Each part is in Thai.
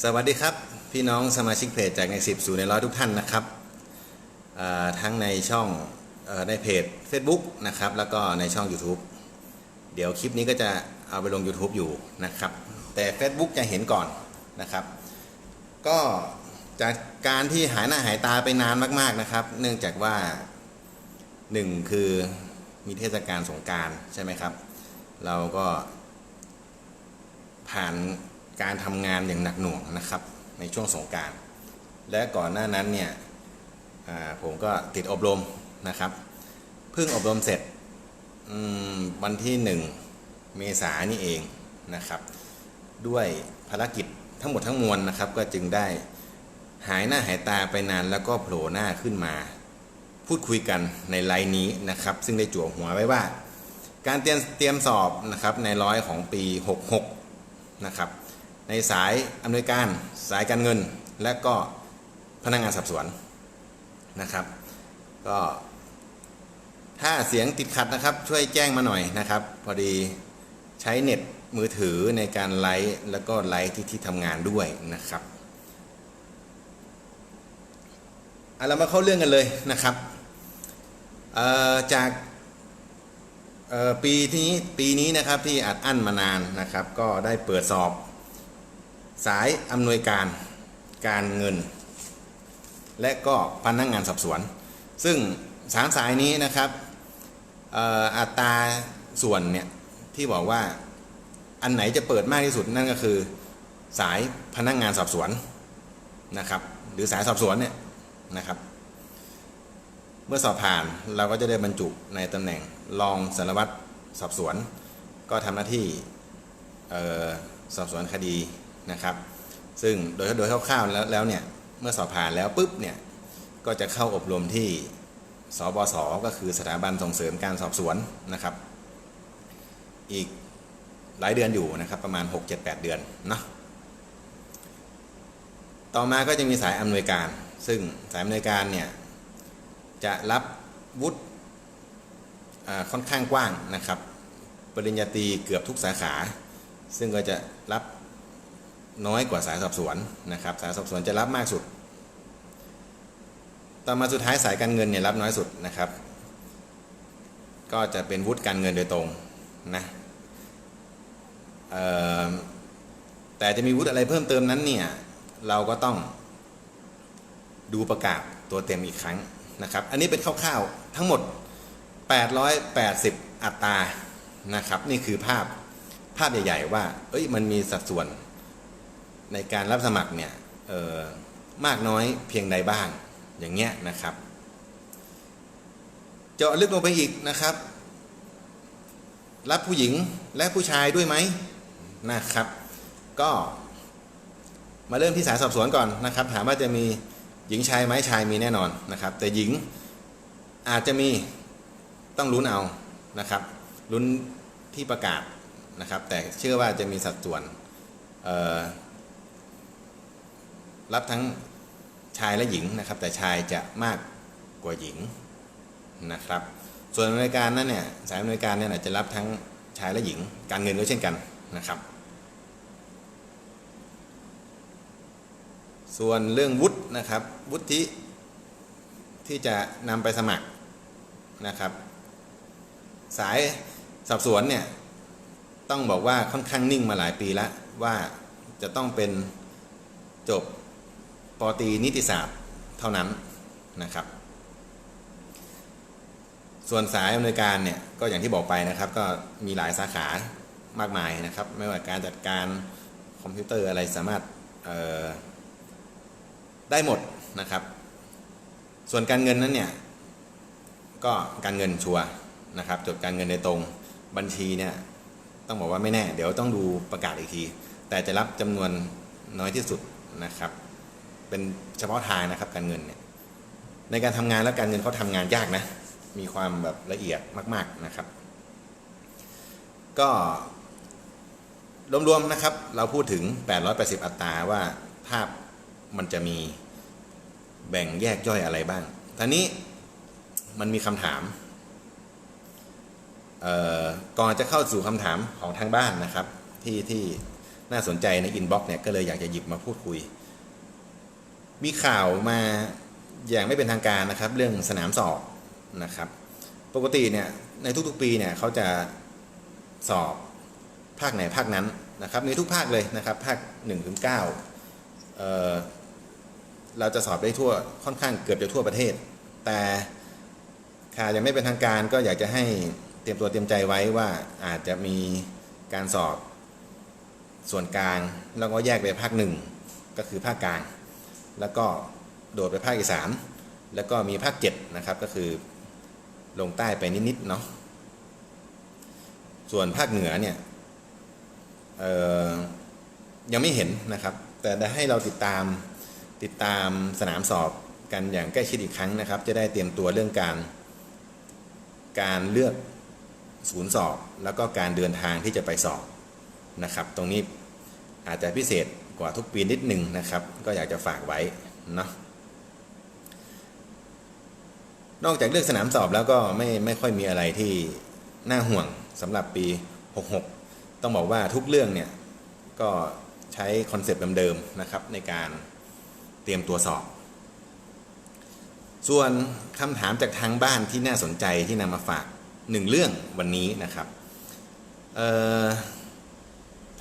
สวัสดีครับพี่น้องสมาชิกเพจจากในสิบสู่ในร้อยทุกท่านนะครับทั้งในช่องในเพจ Facebook นะครับแล้วก็ในช่อง YouTube เดี๋ยวคลิปนี้ก็จะเอาไปลง YouTube อยู่นะครับ แต่ Facebook จะเห็นก่อนนะครับ ก็จากการที่หายหน้าหายตาไปนานมากๆนะครับ เนื่องจากว่าหนึ่งคือมีเทศกาลสงการใช่ไหมครับ เราก็ผ่าน การทำงานอย่างหนักหน่วงนะครับ ในช่วงสงการ และก่อนหน้านั้นเนี่ยผมก็ติดอบรมนะครับเพิ่งอบรมเสร็จวันที่หนึ่งเมษานนี่เองนะครับ ด้วยภารกิจทั้งหมดทั้งมวลนะครับ ก็จึงได้หายหน้าหายตาไปนานแล้วก็โผล่หน้าขึ้นมา พูดคุยกันในไลน์นี้นะครับ ซึ่งได้จั่วหัวไว้ว่า การเตรียมเตรียมสอบนะครับในร้อยของปี 66 นะครับ ในสายอำนวยการสายการเงิน และก็พนักงานสอบสวนนะครับ ก็ถ้าเสียงติดขัดนะครับ ช่วยแจ้งมาหน่อยนะครับ พอดีใช้เน็ตมือถือในการไลฟ์แล้วก็ไลฟ์ที่ที่ทำงานด้วยนะครับเอาเรามาเข้าเรื่องกันเลยนะครับจากปีที่นี้ปีนี้นะครับที่อัดอั้นมานานนะครับ ก็ได้เปิดสอบ สายอำนวยการการเงิน และก็พนักงานสอบสวน ซึ่งสามสายนี้นะครับอัตราส่วนเนี่ยที่บอกว่าอันไหนจะเปิดมากที่สุดนั่นก็คือสายพนักงานสอบสวนนะครับ หรือสายสอบสวนเนี่ยนะครับ เมื่อสอบผ่านเราก็จะได้บรรจุในตำแหน่งรองสารวัตรสอบสวน ก็ทำหน้าที่ออสอบสวนคดี นะครับ ซึ่งโดยโดยคร่าวๆแล้วแล้วเนี่ยเมื่อสอบผ่านแล้วปุ๊บเนี่ยก็จะเข้าอบรมที่สบสก็คือสถาบันส่งเสริมการสอบสวนนะครับ อีกหลายเดือนอยู่นะครับประมาณ 6-7-8 เดือนเนาะต่อมาก็จะมีสายอำนวยการ ซึ่งสายอำนวยการเนี่ยจะรับวุฒิค่อนข้างกว้างนะครับ ปริญญาตรีเกือบทุกสาขา ซึ่งก็จะรับ น้อยกว่าสายสอบสวนนะครับสายสอบสวนจะรับมากสุด ต่อมาสุดท้ายสายการเงินเนี่ยรับน้อยสุดนะครับ ก็จะเป็นวุฒิการเงินโดยตรงนะแต่จะมีวุฒิอะไรเพิ่มเติมนั้นเนี่ยเราก็ต้องดูประกาศตัวเต็มอีกครั้งนะครับ อันนี้เป็นคร่าวๆทั้งหมด 880 อัตรานะครับ นี่คือภาพภาพใหญ่ ๆ ว่า เอ้ยมันมีสัดส่วน ในการรับสมัครเนี่ยมากน้อยเพียงใดบ้างอย่างเงี้ยนะครับเจาะลึกลงไปอีกนะครับ รับผู้หญิงและผู้ชายด้วยไหมนะครับ ก็มาเริ่มที่สายสอบสวนก่อนนะครับ ถามว่าจะมีหญิงชายไหมชายมีแน่นอนนะครับ แต่หญิงอาจจะมีต้องลุ้นเอานะครับลุ้นที่ประกาศนะครับ แต่เชื่อว่าจะมีสัดส่วน รับทั้งชายและหญิงนะครับ แต่ชายจะมากกว่าหญิงนะครับ ส่วนอำนวยการนั้นเนี่ยสายอำนวยการเนี่ยจะรับทั้งชายและหญิง การเงินก็เช่นกันนะครับ ส่วนเรื่องวุฒินะครับวุฒิที่จะนำไปสมัครนะครับ สายสอบสวนเนี่ยต้องบอกว่าค่อนข้างนิ่งมาหลายปีแล้วว่าจะต้องเป็นจบ ปอตีนิติศาสตร์เท่านั้นนะครับ ส่วนสายอำนวยการเนี่ยก็อย่างที่บอกไปนะครับ ก็มีหลายสาขามากมายนะครับ ไม่ว่าการจัดการคอมพิวเตอร์อะไรสามารถเอ่อได้หมดนะครับ ส่วนการเงินนั้นเนี่ยก็การเงินชัวนะครับจดการเงินในตรงบัญชีเนี่ยต้องบอกว่าไม่แน่ เดี๋ยวต้องดูประกาศอีกที แต่จะรับจำนวนน้อยที่สุดนะครับ เป็นเฉพาะทางนะครับการเงินเนี่ยในการทำงานแล้วการเงินเขาทำงานยากนะ มีความแบบละเอียดมาก ๆนะครับ ก็รวมๆนะครับ เราพูดถึง 880 อัตราว่าภาพมันจะมีแบ่งแยกย่อยอะไรบ้างทีนี้มันมีคำถาม ก่อนจะเข้าสู่คำถามของทางบ้านนะครับ ที่ที่น่าสนใจในอินบ็อกซ์เนี่ยก็เลยอยากจะหยิบมาพูดคุย มีข่าวมาอย่างไม่เป็นทางการนะครับ เรื่องสนามสอบนะครับ ปกติเนี่ยในทุกๆปีเนี่ยเขาจะสอบภาคไหนภาคนั้นนะครับ มีทุกภาคเลยนะครับ ภาค1นถึงเเอ่อเราจะสอบได้ทั่วค่อนข้างเกือบจะทั่วประเทศ แต่ข่าวยังไม่เป็นทางการก็อยากจะให้เตรียมตัวเตรียมใจไว้ว่าอาจจะมีการสอบส่วนกลางแล้วก็แยกไปภาคหนึ่งก็คือภาคกลาง แล้วก็โดดไปภาคอีสาน แล้วก็มีภาคเจ็ดนะครับก็คือลงใต้ไปนิดๆเนาะส่วนภาคเหนือเนี่ยยังไม่เห็นนะครับ แต่ได้ให้เราติดตามติดตามสนามสอบกันอย่างใกล้ชิดอีกครั้งนะครับ จะได้เตรียมตัวเรื่องการการเลือกศูนย์สอบ แล้วก็การเดินทางที่จะไปสอบนะครับ ตรงนี้อาจจะพิเศษ ว่าทุกปีนิดหนึ่งนะครับ ก็อยากจะฝากไว้เนาะนอกจากเลือกสนามสอบแล้วก็ไม่ไม่ค่อยมีอะไรที่น่าห่วงสำหรับปี 66 ต้องบอกว่าทุกเรื่องเนี่ยก็ใช้คอนเซปต์เดิมๆนะครับในการเตรียมตัวสอบ ส่วนคำถามจากทางบ้านที่น่าสนใจที่นำมาฝากหนึ่งเรื่องวันนี้นะครับ เอ่อ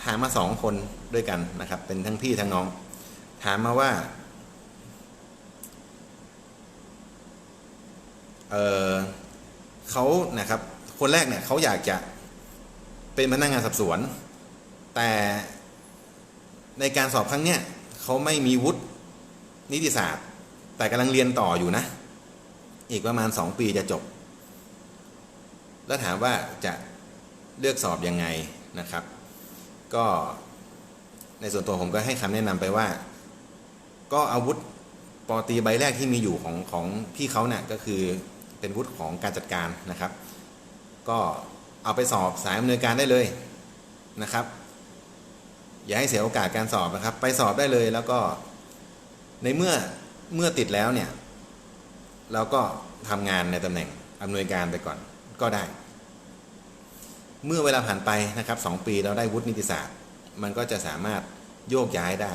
ถามมาสองคนด้วยกันนะครับ เป็นทั้งพี่ทั้งน้อง ถามมาว่าเเขานะครับ คนแรกเนี่ยเขาอยากจะเป็นพนักงานสอบสวน แต่ในการสอบครั้งเนี้ยเขาไม่มีวุฒินิติศาสตร์ แต่กำลังเรียนต่ออยู่นะ อีกประมาณสองปีจะจบ แล้วถามว่าจะเลือกสอบยังไงนะครับ ก็ในส่วนตัวผมก็ให้คำแนะนำไปว่า ก็อาวุธปอตีใบแรกที่มีอยู่ของของพี่เขาเนี่ยก็คือเป็นวุฒิของการจัดการนะครับ ก็เอาไปสอบสายอำนวยการได้เลยนะครับ อย่าให้เสียโอกาสการสอบนะครับ ไปสอบได้เลยแล้วก็ในเมื่อเมื่อติดแล้วเนี่ย เราก็ทำงานในตำแหน่งอำนวยการไปก่อนก็ได้ เมื่อเวลาผ่านไปนะครับสองปีเราได้วุฒินิติศาสตร์ มันก็จะสามารถโยกย้ายได้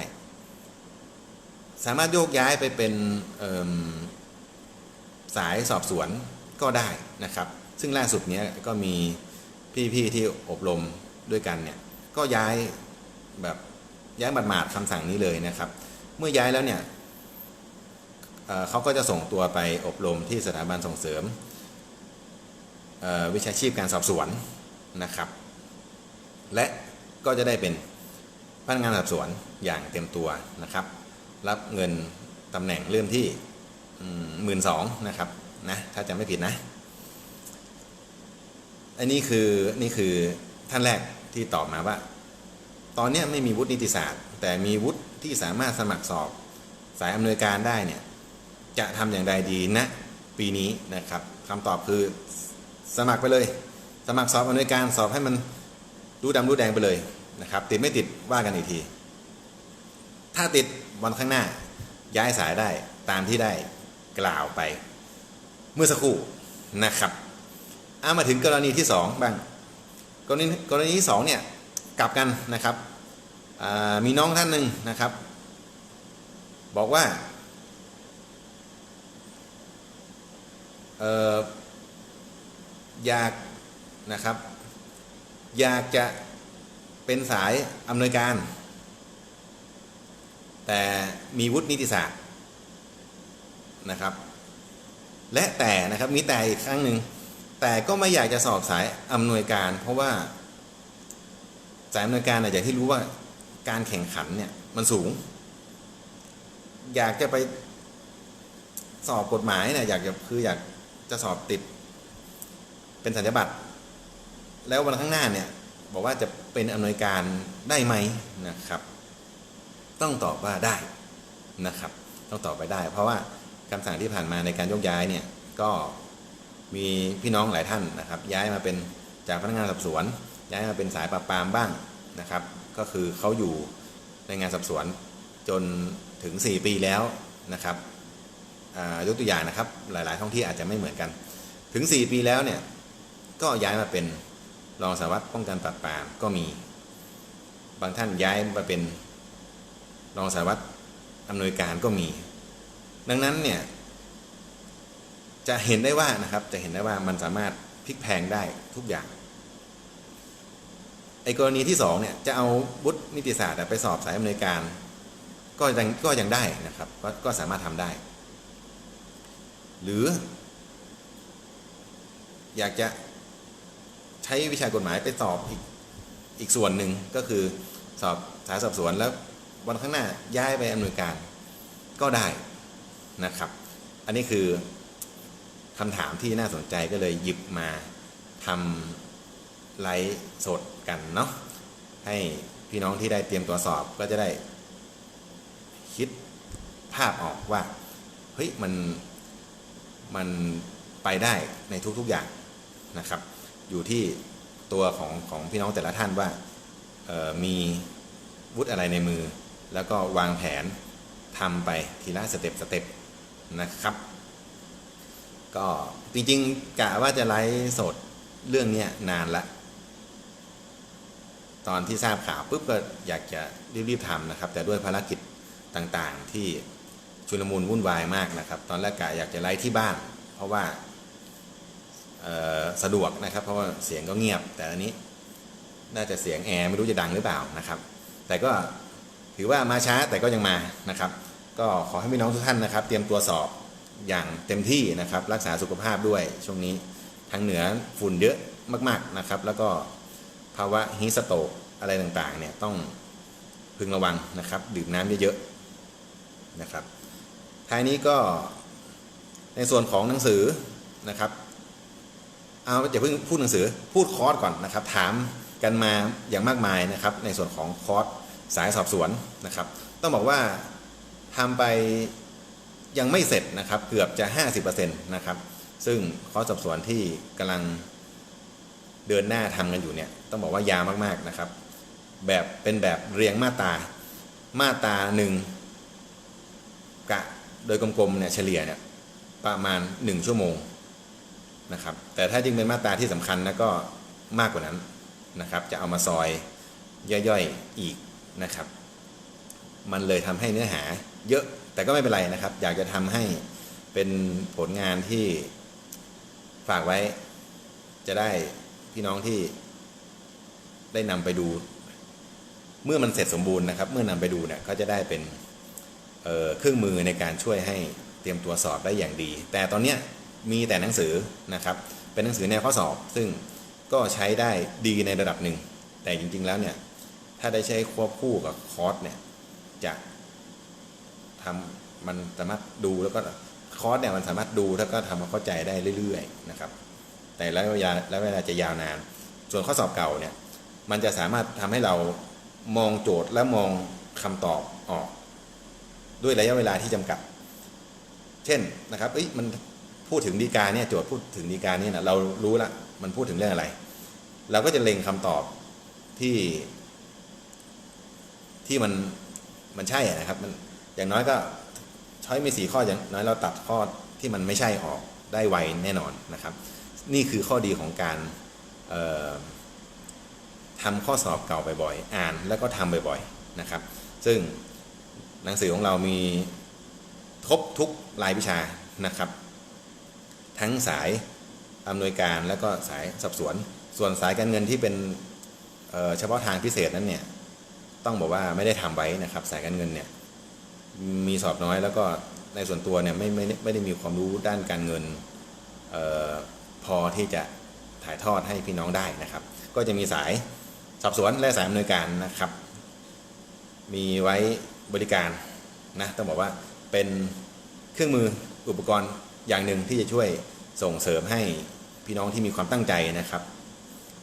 สามารถโยกย้ายไปเป็นสายสอบสวนก็ได้นะครับ ซึ่งล่าสุดเนี้ยก็มีพี่ ๆ ที่อบรมด้วยกันเนี่ยก็ย้ายแบบย้ายหมาดคำสั่งนี้เลยนะครับ เมื่อย้ายแล้วเนี่ยเขาก็จะส่งตัวไปอบรมที่สถาบันส่งเสริมวิชาชีพการสอบสวน นะครับ และก็จะได้เป็นพนักงานสอบสวนอย่างเต็มตัวนะครับ รับเงินตำแหน่งเริ่มที่หมื่นสองนะครับนะถ้าจะไม่ผิดนะ อันนี้คือนี่คือท่านแรกที่ตอบมาว่า ตอนนี้ไม่มีวุฒินิติศาสตร์ แต่มีวุฒิที่สามารถสมัครสอบสายอำนวยการได้เนี่ยจะทำอย่างไรดีนะ ปีนี้นะครับคำตอบคือสมัครไปเลย สมัครสอบอำนวยการสอบให้มันรู้ดำรู้แดงไปเลยนะครับ ติดไม่ติดว่ากันอีกที ถ้าติดวันข้างหน้าย้ายสายได้ตามที่ได้กล่าวไป เมื่อสักครู่นะครับเอามาถึงกรณีที่สองบ้าง กรณีกรณีที่สองเนี่ยกลับกันนะครับมีน้องท่านหนึ่งนะครับ บอกว่าอออยาก นะครับ อยากจะเป็นสายอำนวยการ แต่มีวุฒินิติศาสตร์นะครับ และแต่นะครับมีแต่อีกครั้งหนึ่งแต่ก็ไม่อยากจะสอบสายอำนวยการ เพราะว่าสายอำนวยการอาจจะที่รู้ว่าการแข่งขันเนี่ยมันสูง อยากจะไปสอบกฎหมายเนี่ยอยากจะคืออยากจะสอบติดเป็นสัญญบัตร แล้ววันข้างหน้าเนี่ยบอกว่าจะเป็นอำนวยการได้ไหมนะครับ ต้องตอบว่าได้นะครับ ต้องตอบไปได้ เพราะว่าคำสั่งที่ผ่านมาในการยกย้ายเนี่ยก็มีพี่น้องหลายท่านนะครับ ย้ายมาเป็นจากพนักงานสอบสวน ย้ายมาเป็นสายปราบปรามบ้างนะครับ ก็คือเขาอยู่ในงานสอบสวนจนถึง 4 ปีแล้วนะครับยกตัวอย่างนะครับหลาย ๆ ท้องที่อาจจะไม่เหมือนกัน ถึง 4 ปีแล้วเนี่ยก็ย้ายมาเป็น รองสารวัตรป้องกันปราบปรามก็มี บางท่านย้ายมาเป็นรองสารวัตรอำนวยการก็มี ดังนั้นเนี่ยจะเห็นได้ว่านะครับจะเห็นได้ว่ามันสามารถพลิกแพงได้ทุกอย่างไอ้กรณีที่สองเนี่ยจะเอาบุตรนิติศาสตร์ไปสอบสายอำนวยการก็ยังก็ยังได้นะครับกก็สามารถทำได้ หรือ อยากจะ ใช้วิชากฎหมายไปสอบอีกอีกส่วนหนึ่งก็คือสอบสายสอบสวนแล้ววันข้างหน้าย้ายไปอำนวยการก็ได้นะครับ อันนี้คือคำถามที่น่าสนใจก็เลยหยิบมาทำไลฟ์สดกันเนาะให้พี่น้องที่ได้เตรียมตัวสอบก็จะได้คิดภาพออกว่าเฮ้ยมันมันไปได้ในทุกๆอย่างนะครับ อยู่ที่ตัวของของพี่น้องแต่ละท่านว่ามีวุฒิอะไรในมือ แล้วก็วางแผนทำไปทีละสเต็ปสเต็ปนะครับ ก็จริงๆกะว่าจะไลฟ์สดเรื่องเนี้ยนานละ ตอนที่ทราบข่าวปุ๊บก็อยากจะรีบๆทำนะครับ แต่ด้วยภารกิจต่างๆที่ชุลมุนวุ่นวายมากนะครับ ตอนแรกกะอยากจะไลฟ์ที่บ้าน เพราะว่า สะดวกนะครับ เพราะว่าเสียงก็เงียบ แต่อันนี้น่าจะเสียงแอร์ไม่รู้จะดังหรือเปล่านะครับ แต่ก็ถือว่ามาช้าแต่ก็ยังมานะครับ ก็ขอให้พี่น้องทุกท่านนะครับ เตรียมตัวสอบอย่างเต็มที่นะครับ รักษาสุขภาพด้วยช่วงนี้ทางเหนือฝุ่นเยอะมาก ๆนะครับ แล้วก็ภาวะฮีสโตกอะไรต่างๆเนี่ยต้องพึงระวังนะครับ ดื่มน้ำเยอะๆนะครับท้ายนี้ก็ในส่วนของหนังสือนะครับ เอาอย่าเพิ่งพูดหนังสือพูดคอร์สก่อนนะครับ ถามกันมาอย่างมากมายนะครับ ในส่วนของคอร์สสายสอบสวนนะครับ ต้องบอกว่าทำไปยังไม่เสร็จนะครับ เกือบจะ 50%นะครับ ซึ่งคอร์สสอบสวนที่กำลังเดินหน้าทำกันอยู่เนี่ยต้องบอกว่ายาวมากๆนะครับ แบบเป็นแบบเรียงมาตามาตาหนึ่งกะโดยกลมๆเนี่ยเฉลี่ยเนี่ยประมาณ 1 ชั่วโมง นะครับ แต่ถ้าจริงเป็นมาตราที่สำคัญนะก็มากกว่านั้นนะครับ จะเอามาซอยย่อยๆอีกนะครับ มันเลยทำให้เนื้อหาเยอะแต่ก็ไม่เป็นไรนะครับ อยากจะทำให้เป็นผลงานที่ฝากไว้ จะได้พี่น้องที่ได้นำไปดู เมื่อมันเสร็จสมบูรณ์นะครับ เมื่อนำไปดูเนี่ยก็จะได้เป็นเเครื่องมือในการช่วยให้เตรียมตัวสอบได้อย่างดี แต่ตอนเนี้ย มีแต่หนังสือนะครับ เป็นหนังสือแนวข้อสอบ ซึ่งก็ใช้ได้ดีในระดับหนึ่ง แต่จริงๆแล้วเนี่ย ถ้าได้ใช้ควบคู่กับคอร์สเนี่ยจะทำมันสามารถดูแล้วก็คอร์สเนี่ยมันสามารถดูแล้วก็ทำความเข้าใจได้เรื่อยๆนะครับ แต่แล้วเวลาแล้วเวลาจะยาวนาน ส่วนข้อสอบเก่าเนี่ยมันจะสามารถทำให้เรามองโจทย์และมองคำตอบออก ด้วยระยะเวลาที่จำกัด เช่นนะครับเอ้ยมัน พูดถึงดีกาเนี่ยโจทย์พูดถึงดีกาเนี่ยนะเรารู้ละมันพูดถึงเรื่องอะไร เราก็จะเล็งคำตอบที่ ที่มันมันใช่นะครับ มันอย่างน้อยก็ช้อยมีสี่ข้ออย่างน้อยเราตัดข้อที่มันไม่ใช่ออกได้ไวแน่นอนนะครับ นี่คือข้อดีของการเอ่อทำข้อสอบเก่าบ่อยๆ อ่านแล้วก็ทำบ่อยๆนะครับ ซึ่งหนังสือของเรามีครบทุกรายวิชานะครับ ทั้งสายอำนวยการแล้วก็สายสอบสวน ส่วนสายการเงินที่เป็นเเฉพาะทางพิเศษนั้นเนี่ยต้องบอกว่าไม่ได้ทำไว้นะครับ สายการเงินเนี่ยมีสอบน้อยแล้วก็ในส่วนตัวเนี่ยไม่ไม่ไม่ได้มีความรู้ด้านการเงินออพอที่จะถ่ายทอดให้พี่น้องได้นะครับ ก็จะมีสายสอบสวนและสายอำนวยการนะครับ มีไว้บริการนะต้องบอกว่าเป็นเครื่องมืออุปกรณ์ อย่างหนึ่งที่จะช่วยส่งเสริมให้พี่น้องที่มีความตั้งใจนะครับ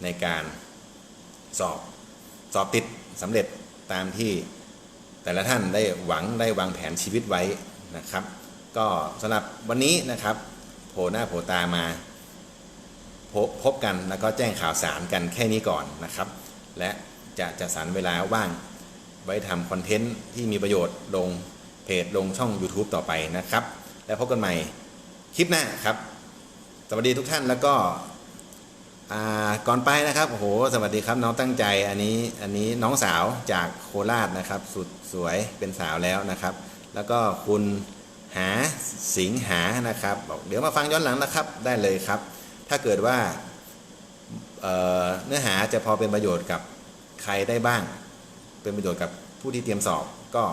ในการสอบสอบติดสำเร็จตามที่แต่ละท่านได้หวังได้วางแผนชีวิตไว้นะครับ ก็สำหรับวันนี้นะครับโผล่หน้าโผล่ตามาพบพบกันแล้วก็แจ้งข่าวสารกันแค่นี้ก่อนนะครับ และจะจัดสรรเวลาว่างไว้ทำคอนเทนต์ที่มีประโยชน์ลงเพจลงช่อง YouTube ต่อไปนะครับ แล้วพบกันใหม่ คลิปหน้าครับ สวัสดีทุกท่านแล้วก็ก่อนไปนะครับโอ้โหสวัสดีครับน้องตั้งใจอันนี้อันนี้น้องสาวจากโคราชนะครับ สุดสวยเป็นสาวแล้วนะครับ แล้วก็คุณหาสิงหานะครับบอกเดี๋ยวมาฟังย้อนหลังนะครับได้เลยครับ ถ้าเกิดว่าเเนื้อหาจะพอเป็นประโยชน์กับใครได้บ้าง เป็นประโยชน์กับผู้ที่เตรียมสอบก็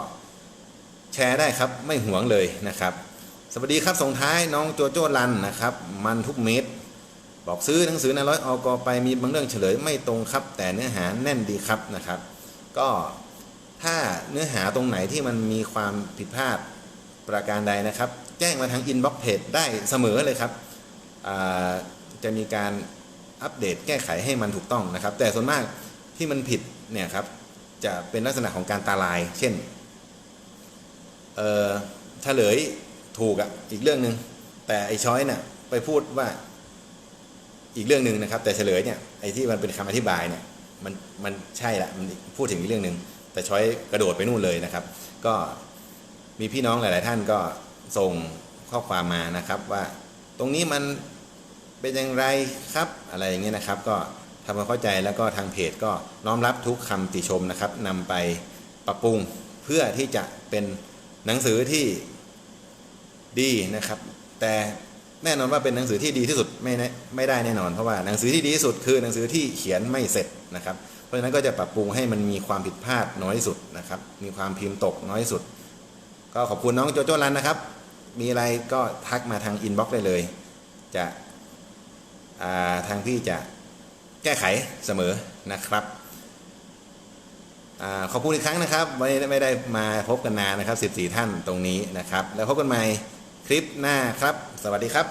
แชร์ได้ครับไม่หวงเลยนะครับ สวัสดีครับส่งท้ายน้องโจโจ้รันนะครับ มันทุกเม็ดบอกซื้อหนังสือในร้อยอกไปมีบางเรื่องเฉลยไม่ตรงครับ แต่เนื้อหาแน่นดีครับนะครับ ก็ถ้าเนื้อหาตรงไหนที่มันมีความผิดพลาดประการใดนะครับ แจ้งมาทางอินบ็อกเพจได้เสมอเลยครับจะมีการอัปเดตแก้ไขให้มันถูกต้องนะครับ แต่ส่วนมากที่มันผิดเนี่ยครับจะเป็นลักษณะของการตาลาย เช่นเฉลย ถูกอะอีกเรื่องหนึ่งแต่ไอ้ช้อยเนี่ยไปพูดว่าอีกเรื่องหนึ่งนะครับ แต่เฉลยเนี่ยไอ้ที่มันเป็นคำอธิบายเนี่ยมันมันใช่ละมันพูดถึงอีกเรื่องหนึ่งแต่ช้อยกระโดดไปนู่นเลยนะครับ ก็มีพี่น้องหลาย ๆ ท่านก็ส่งข้อความมานะครับว่าตรงนี้มันเป็นอย่างไรครับอะไรอย่างเงี้ยนะครับ ก็ทำความเข้าใจแล้วก็ทางเพจก็น้อมรับทุกคำติชมนะครับนำไปปรับปรุงเพื่อที่จะเป็นหนังสือที่ ดีนะครับ แต่แน่นอนว่าเป็นหนังสือที่ดีที่สุดไม่ไม่ได้แน่นอนเพราะว่าหนังสือที่ดีที่สุดคือหนังสือที่เขียนไม่เสร็จนะครับ เพราะฉะนั้นก็จะปรับปรุงให้มันมีความผิดพลาดน้อยสุดนะครับ มีความพิมพ์ตกน้อยสุด ก็ขอบคุณน้องโจโจ้รันนะครับ มีอะไรก็ทักมาทางอินบ็อกซ์ได้เลย จะาทางพี่จะแก้ไขเสมอนะครับอขอบคุณอีกครั้งนะครับ ไม่ได้มาพบกันนานนะครับ 14 ท่านตรงนี้นะครับ แล้วพบกันใหม่ ลิปหน้าครับ สวัสดีครับ